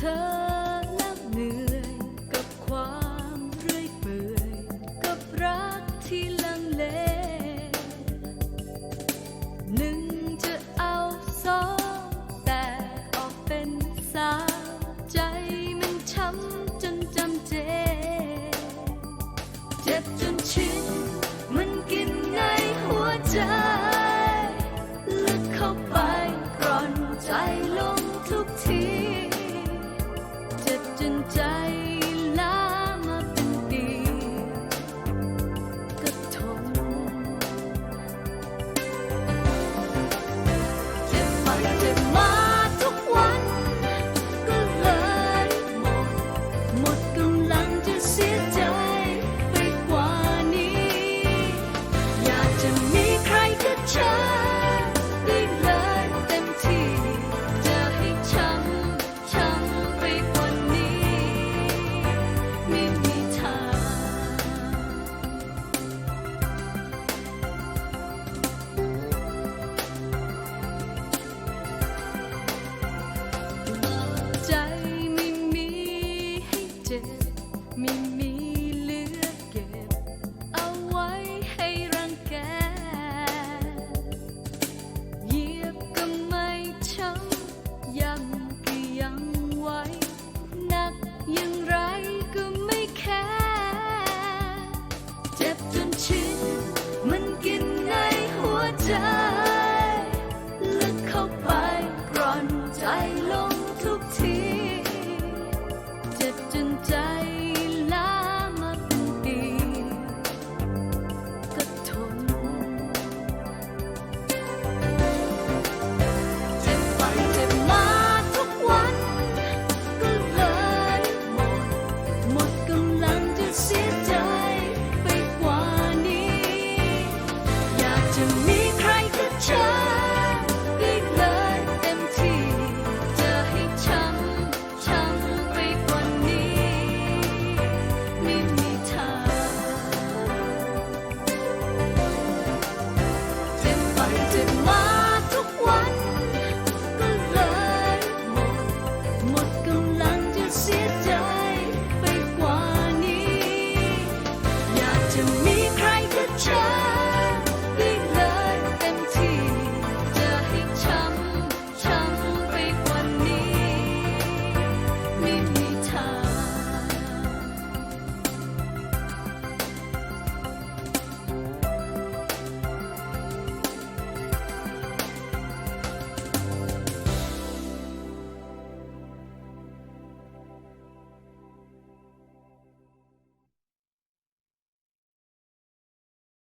ธอแล้เหนื่อยกับความเรื่อเปื่อกับรักที่ลังเล หนึ่งจะเอาสองแต่ออกเป็นสามใจมันช้ำจนจำเจ เจ็บจนชินมันกินในหัวใจ ร์